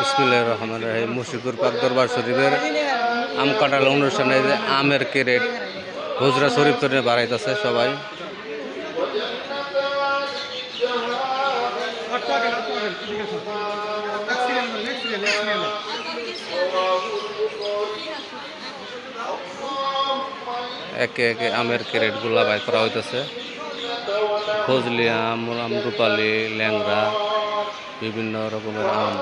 বিসমিল্লাহ রহমান রাহিম। মুশিকুর পাক দরবার শরীফের আম কাটাল অনুষ্ঠানে যে আমের কেরেট হুজরা শরীফ তরে বাড়াইতেছে সবাই। একে একে আমের ক্যারেটগুলা বাই করা হইতেছে। ফজলি আম আম রূপালি, ল্যাংড়া বিভিন্ন রকমের আম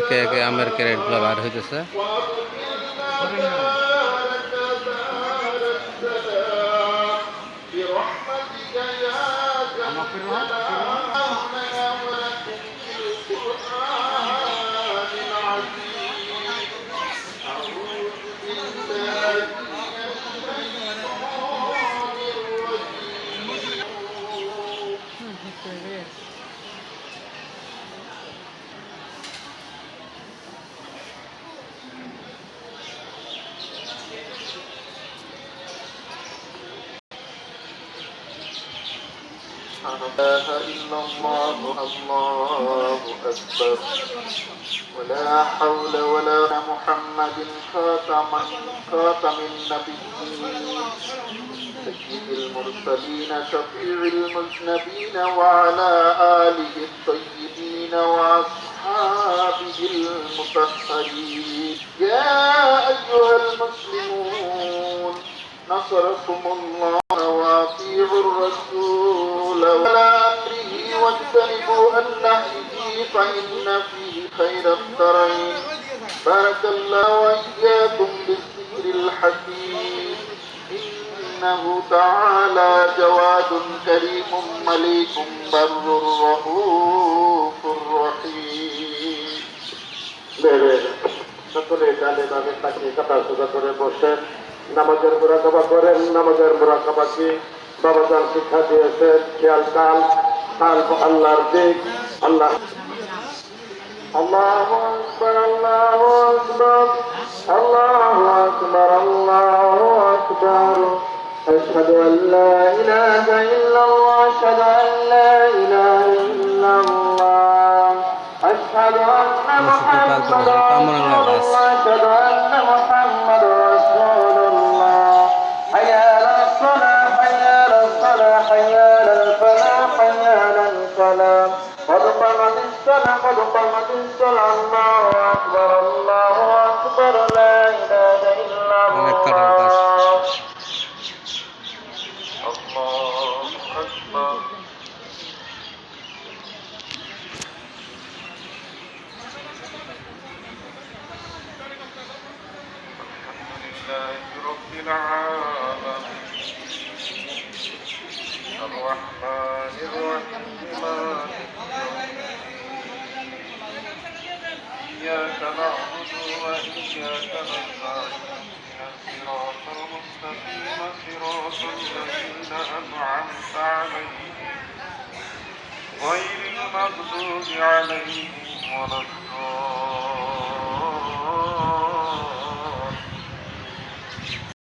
একে একে আমের ক্যারেটগুলা বার হইতেছে Oh, إله إلا الله الله أكبر. ولا حول ولا محمد خاتم خاتم النبيين سيد المرسلين شفيع المذنبين وعلى آله الطيبين وأصحابه المطهرين. يا أيها المسلمون نصركم الله وأطيعوا الرسول. ولا امره واجتنبوا النهي فان فيه خير الدارين بارك الله واياكم بالذكر الحكيم انه تعالى جواد كريم مليك بر رؤوف رحيم সকলে ডালে বামে তাকিয়ে কাটা সোজা করে বসেন নামাজের মোরাকাবা করেন নামাজের মোরাকাবাকে বাবা যান শিক্ষা দিয়েছেন খেয়াল কাল কাল আল্লাহর দিক আল্লাহ الله أكبر الله أكبر الله أكبر الله أكبر أشهد أن لا إله إلا الله أشهد أن لا إله إلا الله أشهد أن محمد رسول الله أشهد أن الصلاة قد قامت الصلاة الله أكبر الله أكبر لا إله إلا الله الله أكبر الحمد لله رب العالمين الرحمن الرحيم إياك نعبد وإياك نستعين. الصراط المستقيم صراط الذين أنعمت عليهم. غير المغضوب عليهم ولا الضالين.